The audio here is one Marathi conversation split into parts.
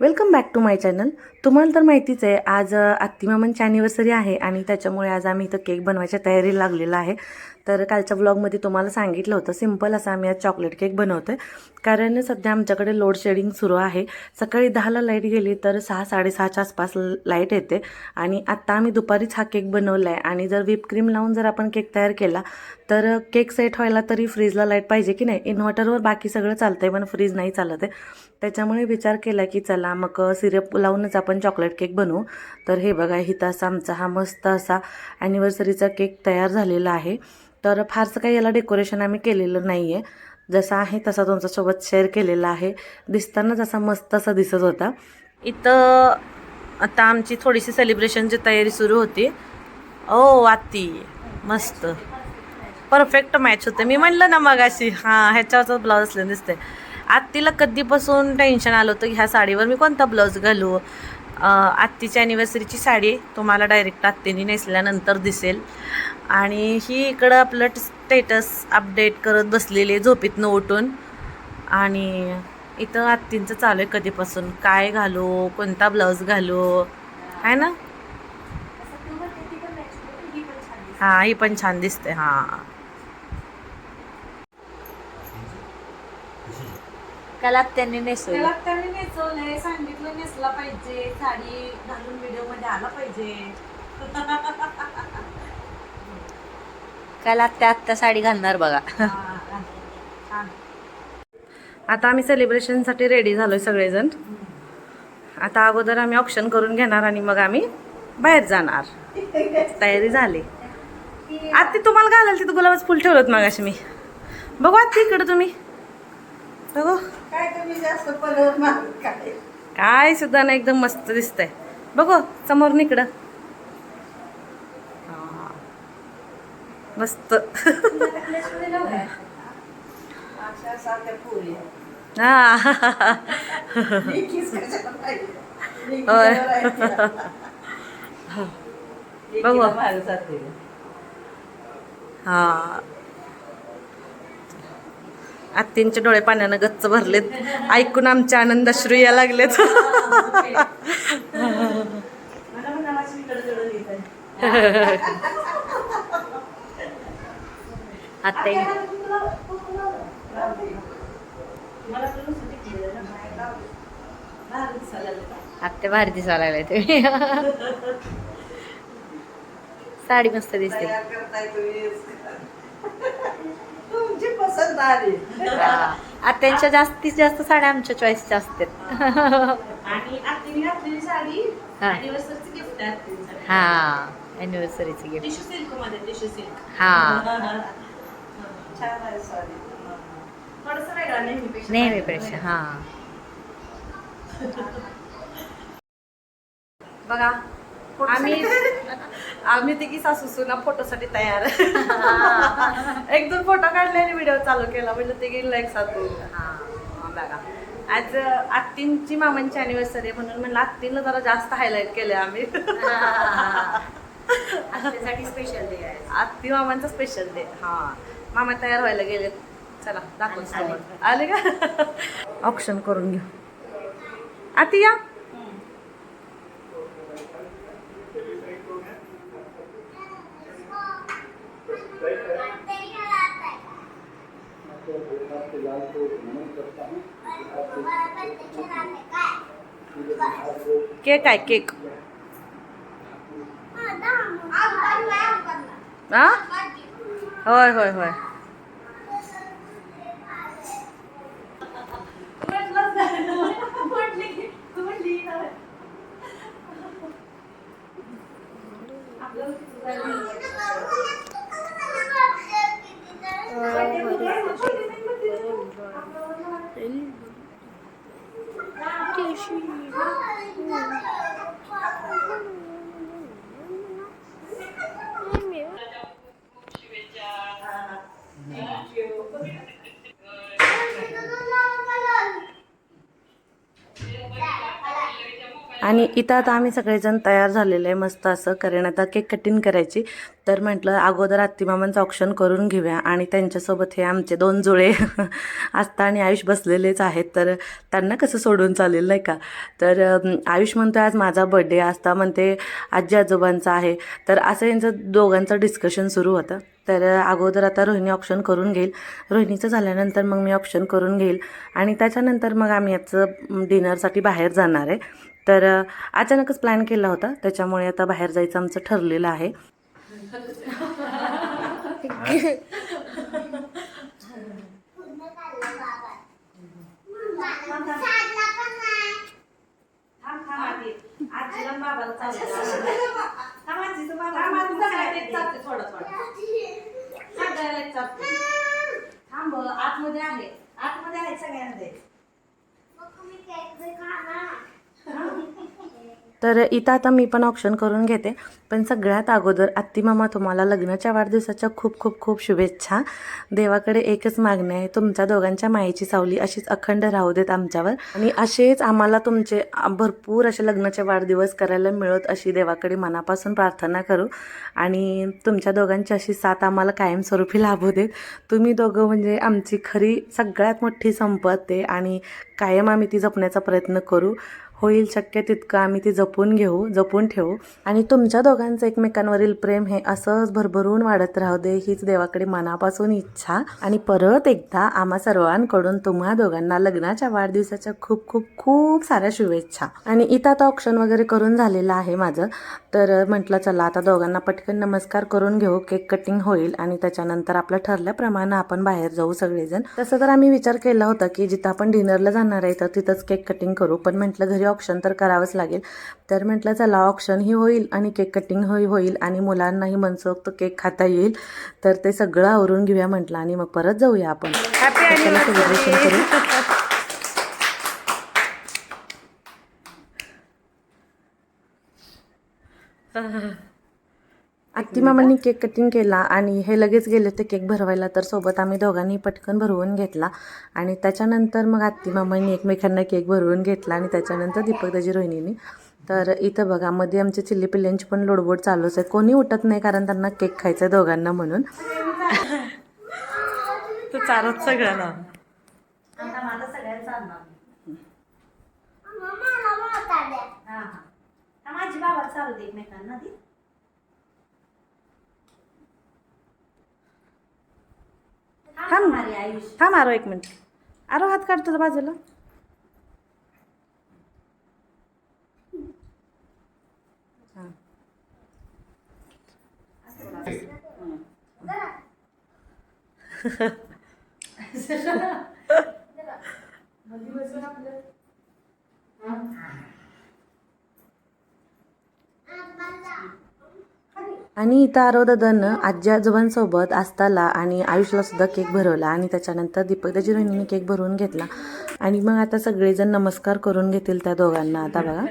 Welcome back to my channel तुम्हाला तर माहितीच आहे आज आत्तीमामांची ॲनिव्हर्सरी आहे आणि त्याच्यामुळे आज आम्ही इथं केक बनवायच्या तयारीला लागलेला आहे. तर कालच्या ब्लॉगमध्ये तुम्हाला सांगितलं होतं सिंपल असा आम्ही आज चॉकलेट केक बनवतो आहे कारण सध्या आमच्याकडे लोड शेडिंग सुरू आहे. सकाळी दहाला लाइट गेली तर सहा साडेसहाच्या आसपास लाइट येते. आणि आत्ता आम्ही दुपारीच हा केक बनवला आहे आणि जर व्हिपक्रीम लावून जर आपण केक तयार केला तर केक सेट व्हायला तरी फ्रीजला लाइट पाहिजे की नाही? इन्व्हर्टरवर बाकी सगळं चालतं आहे पण फ्रीज नाही चालत आहे. त्याच्यामुळे विचार केला की चला मग सिरप लावूनच आपण चॉकलेट केक बनवू. तर हे बघा इथं असा आमचा हा मस्त असा ॲनिव्हर्सरीचा केक तयार झालेला आहे. तर फारसं काही याला डेकोरेशन आम्ही केलेलं नाही आहे जसा आहे तसा तुमच्यासोबत शेअर केलेला आहे. दिसताना जसा मस्त असा दिसत होता. इथं आता आमची थोडीशी सेलिब्रेशनची तयारी सुरू होती. ओ आती मस्त. परफेक्ट मॅच होते. मी म्हणलं ना मग अशी हां ह्याच्यावरच ब्लाऊज असले दिसते आत्तीला कधीपासून टेन्शन आलं होतं ह्या साडीवर मी कोणता ब्लाऊज घालू? अं, आत्तीची ॲनिव्हर्सरीची साडी तुम्हाला डायरेक्ट आत्तीने नेसल्यानंतर दिसेल. आणि ही इकडं आपलं स्टेटस अपडेट करत बसलेली आहे झोपीतनं उठून. आणि इथं आत्तींचं चालू आहे कधीपासून? काय घालू? कोणता ब्लाऊज घालू? आहे ना? हां ही पण छान दिसते हां. त्याला त्यांनी नेसवली त्याला त्याने नेचवलंय सांगितलं नेसला पाहिजे. साडी घालून व्हिडिओमध्ये आला पाहिजे. त्या आत्ता साडी घालणार बघा. आता आम्ही सेलिब्रेशनसाठी रेडी झालोय सगळेजण. आता अगोदर आम्ही ऑप्शन करून घेणार आणि मग आम्ही बाहेर जाणार. तयारी झाली. आत्ती तुम्हाला घालाल तिथं गुलाबाचं फुल ठेवलं मग अशी मी. बघू आत्ती इकडं तुम्ही. बघू. काय जास्त मारत काय? काय सुद्धा ना एकदम मस्त दिसतंय. बघू समोर इकडं. हा. मस्त. हा. बघू. हा. आत्तींचे डोळे पाण्यानं गच्च भरलेत. ऐकून आमच्या आनंद श्रुया लागलेत. आत्ते. आत्ते भारी दिसायला लागले तुम्ही. साडी मस्त दिसते तयार करताय तुम्ही. तुमची पसंत आली. आत्यांच्या जास्तीत जास्त साड्या आमच्या चॉईसच्या असतात. आणि आत्तीने घातलेली साडी हा. आहे आत्तीसाठी. हा अॅनिव्हर्सरीची गिफ्ट टिश्यू सिल्कमध्ये टिश्यू सिल्क हा. छान आहे साडी. थोडस वेगळा नेहमीपेक्षा. नेहमीपेक्षा हा. बघा. आम्ही आम्ही तिघी सासू सुना फोटोसाठी तयार. एक दोन फोटो काढले आणि व्हिडिओ चालू केला म्हटलं तिघी लाईक साधू बघा. आज आत्तींची मामांची अॅनिव्हर्सरी आहे म्हणून म्हणलं आत्तीनं जरा जास्त हायलाईट केले आम्ही. आत्यासाठी स्पेशल डे आहे. आत्ती मामांचा स्पेशल डे हा. मामा तयार व्हायला गेले चला दाखवतो. आले. का? ऑप्शन करून घेऊ. आती या लाल को नमन करता हूँ केक आहे केक. होय होय होय. आपलं 去。很 आणि इथं आता आम्ही सगळेजण तयार झालेले आहे मस्त असं कारण आता केक कटिंग करायची. तर म्हटलं अगोदर आत्तीमामांचं ऑप्शन करून घेऊया आणि त्यांच्यासोबत हे आमचे दोन जुळे आस्था आणि आयुष बसलेलेच आहेत. तर त्यांना कसं सोडून चालेल नाही का? तर आयुष म्हणतो आज माझा बड्डे आस्था म्हणते आजी आजोबांचा आहे. तर असं यांचं दोघांचं डिस्कशन सुरू होतं. तर अगोदर आता रोहिणी ऑप्शन करून घेईल. रोहिणीचं झाल्यानंतर मग मी ऑप्शन करून घेईल. आणि त्याच्यानंतर मग आम्ही याचं डिनरसाठी बाहेर जाणार आहे. तर अचानकच प्लॅन केला होता. त्याच्यामुळे आता बाहेर जायचं आमचं ठरलेलं आहे. थांब आतमध्ये आहे. आतमध्ये आहे सगळ्यांमध्ये. तर इथं आता मी पण ऑप्शन करून घेते. पण सगळ्यात अगोदर आत्तीमामा तुम्हाला लग्नाच्या वाढदिवसाच्या खूप खूप खूप शुभेच्छा. देवाकडे एकच मागणी आहे तुमच्या दोघांच्या मायेची सावली अशीच अखंड राहू देत आमच्यावर. आणि असेच आम्हाला तुमचे भरपूर असे लग्नाचे वाढदिवस करायला मिळत अशी देवाकडे मनापासून प्रार्थना करू. आणि तुमच्या दोघांची अशी साथ आम्हाला कायमस्वरूपी लाभू देत. तुम्ही दोघं म्हणजे आमची खरी सगळ्यात मोठी संपत आहे आणि कायम आम्ही ती जपण्याचा प्रयत्न करू. होईल शक्य तितकं आम्ही ती जपून घेऊ जपून ठेवू. आणि तुमच्या दोघांचं एकमेकांवरील प्रेम हे असंच भरभरून वाढत राहू दे हीच देवाकडे मनापासून इच्छा. आणि परत एकदा आम्हा सर्वांकडून तुम्हा दोघांना लग्नाच्या वाढदिवसाच्या खूप खूप खूप साऱ्या शुभेच्छा. आणि इथं आता ऑप्शन वगैरे करून झालेलं आहे माझं. तर म्हटलं चला आता दोघांना पटकन नमस्कार करून घेऊ. केक कटिंग होईल आणि त्याच्यानंतर आपलं ठरल्याप्रमाणे आपण बाहेर जाऊ सगळेजण. तसं तर आम्ही विचार केला होता की जिथं आपण डिनरला जाणार आहे तर तिथंच केक कटिंग करू. पण म्हटलं घरी ऑप्शन तर करावंच लागेल. तर म्हटलं चला ऑप्शनही होईल आणि केक कटिंगही होईल आणि मुलांनाही मनसोक्त केक खाता येईल. तर ते सगळं आवरून घेऊया म्हटलं आणि मग परत जाऊया आपण. Celebration करू आत्तीमामांनी केक कटिंग केला आणि हे लगेच गेले ते केक भरवायला तर सोबत आम्ही दोघांनी पटकन भरवून घेतला. आणि त्याच्यानंतर मग आत्तीमामांनी एकमेकांना केक भरवून घेतला आणि त्याच्यानंतर दीपकदाजी रोहिणीनी. तर इथं बघा मध्ये आमच्या चिल्ली पिल्ल्यांची पण लोडबोड चालूच आहे. कोणी उठत नाही कारण त्यांना केक खायचा आहे दोघांना म्हणून. तू चालत सगळ्यांना हा हा. हा माझी बाबा चालू दे एकमेकांना थांब. मारी आयुष थांब आरो एक मिनिट आरो हात काढ तुझ्या बाजूला हां आणि इथं आरोदादानं आजी आजोबांसोबत आस्ताला आणि आयुषला सुद्धा केक भरवला आणि त्याच्यानंतर दीपकदाजी रोहिणीने केक भरवून घेतला. आणि मग आता सगळेजण नमस्कार करून घेतील त्या दोघांना. आता बघा.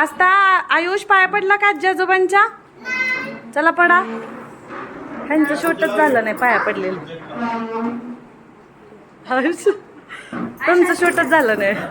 आस्ता आयुष पाया पडला का आजी आजोबांच्या चला पडा. ह्यांचं शोटच झालं नाही पाया पडलेलं. आयुष तुमचं शोटच झालं नाही हा.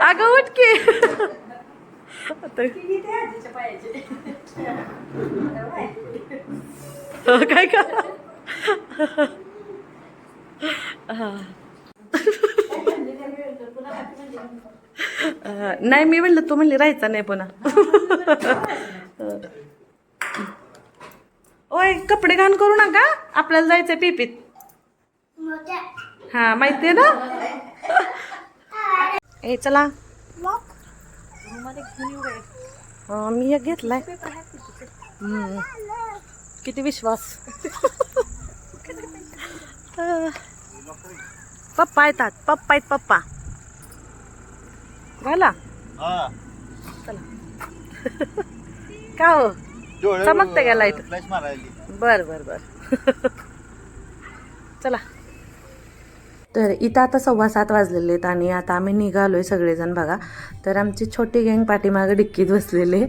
अगं उठ की. आता- किती ते आजीच्या पायाचे काय का नाही मी म्हणलं तू म्हणली राहायचा नाही पुन्हा. ओय कपडे घाण करू नका. आपल्याला जायचंय पिपीत. हा माहितीये ना? ए चला. मी एक घेतलाय. किती विश्वास. पप्पा येतात. पप्पा आहेत पप्पा. हा. चला. का हो? चमकते का? फ्लॅश मारायली. बर बर बर. चला. तर इथं आता सव्वा सात वाजलेले आहेत आणि आता आम्ही निघालोय सगळेजण बघा. तर आमची छोटी गँग पाठीमागे डिक्कीत बसलेले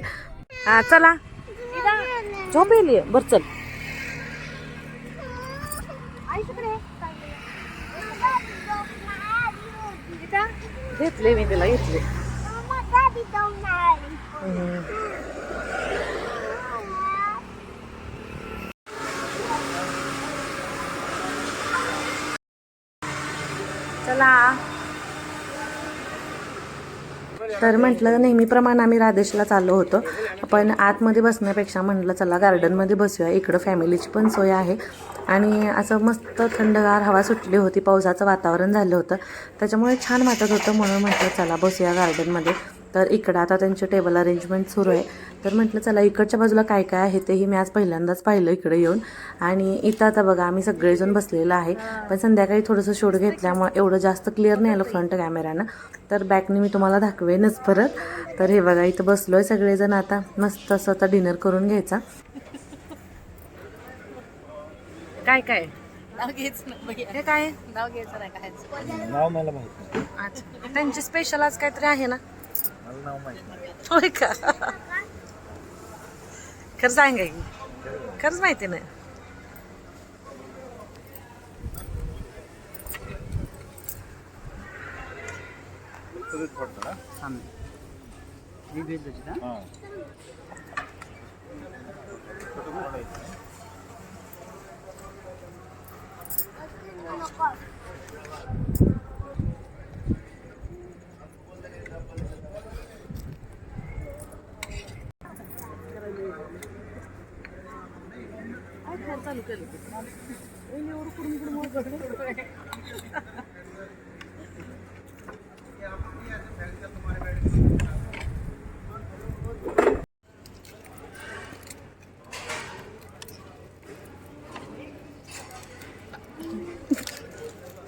हा चला. झोप येईल बर चल. घेतले मी तिला घेतले चला. तर म्हटलं नेहमीप्रमाणे आम्ही राधेशला चाललो होतो. पण आतमध्ये बसण्यापेक्षा म्हटलं चला गार्डनमध्ये बसूया. इकडं फॅमिलीची पण सोय आहे. आणि असं मस्त थंडगार हवा सुटली होती. पावसाचं वातावरण झालं होतं. त्याच्यामुळे छान वाटत होतं. म्हणून म्हटलं चला बसूया गार्डनमध्ये. तर इकडं आता त्यांचे टेबल अरेंजमेंट सुरू आहे. तर म्हटलं चला इकडच्या बाजूला काय काय आहे तेही मी आज पहिल्यांदाच पाहिलं इकडे येऊन. आणि इथं आता बघा आम्ही सगळेजण बसलेलो आहे. पण संध्याकाळी थोडंसं शूट घेतल्यामुळे एवढं जास्त क्लिअर नाही आलं फ्रंट कॅमेऱ्यानं तर बॅकने मी तुम्हाला दाखवेनच परत. तर हे बघा इथं बसलो आहे सगळेजण आता. मस्त असं आता डिनर करून घ्यायचा. काय काय? काय? नाव घ्यायचं नाही खायचं नाव मला माहीत नाही. अच्छा. त्यांची स्पेशल आज काहीतरी आहे ना? मला नाव माहीत नाही होय का खरं सांगा की खरंच माहिती नाही तुझंच पडतं ना हां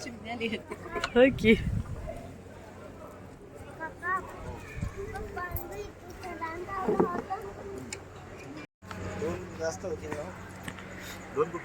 चिमणी आली कुडून होय की दोन जास्त होते ना दोन कुकर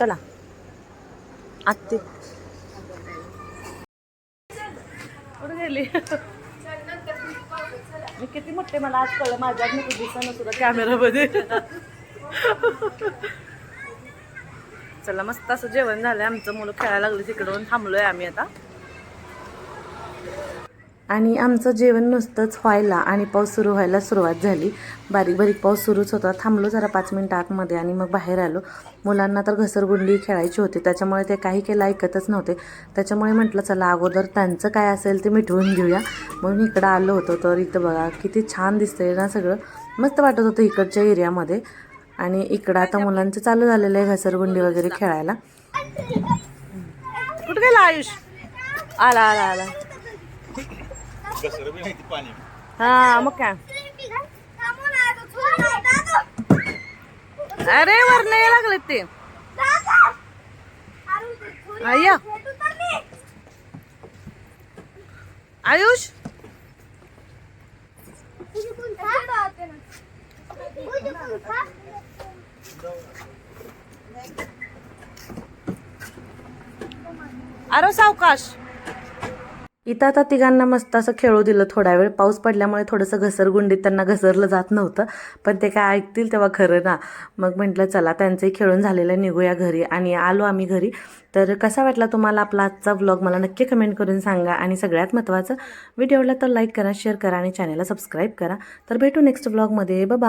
चला. आत्ते. गेली? मी किती मोठे मला आज कळलं माझ्या मी दिसणं सुद्धा कॅमेरामध्ये चला मस्त असं जेवण झालंय. आमचं मुलं खेळायला लागलं तिकडून थांबलोय आम्ही आता. आणि आमचं जेवण नुसतंच व्हायला आणि पाऊस सुरू व्हायला सुरुवात झाली. बारीक बारीक पाऊस सुरूच होता. थांबलो जरा पाच मिनटं आतमध्ये आणि मग बाहेर आलो. मुलांना तर घसरगुंडी खेळायची होती. त्याच्यामुळे ते काही केलं ऐकतच नव्हते. त्याच्यामुळे म्हटलं चला अगोदर त्यांचं काय असेल ते मिठवून घेऊया. म्हणून इकडं आलो होतो. तर इथं बघा किती छान दिसतंय ना सगळं. मस्त वाटत होतं इकडच्या एरियामध्ये. आणि इकडं आता मुलांचं चालू झालेलं आहे घसरगुंडी वगैरे खेळायला. कुठं गेला आयुष? आला आला आला घसरं बी नाही ती पाणी हा मग काय? अरे वरनं यायला लागले ते. आय आयुष? अरे सावकाश. इथं आता तिघांना मस्त असं खेळू दिलं थोडा वेळ. पाऊस पडल्यामुळे थोडंसं घसरगुंडीत त्यांना घसरलं जात नव्हतं. पण ते काय ऐकतील तेव्हा खरं ना. मग म्हटलं चला त्यांचंही खेळून झालेलं निघूया घरी. आणि आलो आम्ही घरी. तर कसा वाटला तुम्हाला आपला आजचा व्लॉग मला नक्की कमेंट करून सांगा. आणि सगळ्यात महत्त्वाचं व्हिडिओला तर लाईक करा शेअर करा आणि चॅनलला सबस्क्राईब करा. तर भेटू नेक्स्ट व्लॉगमध्ये बाबा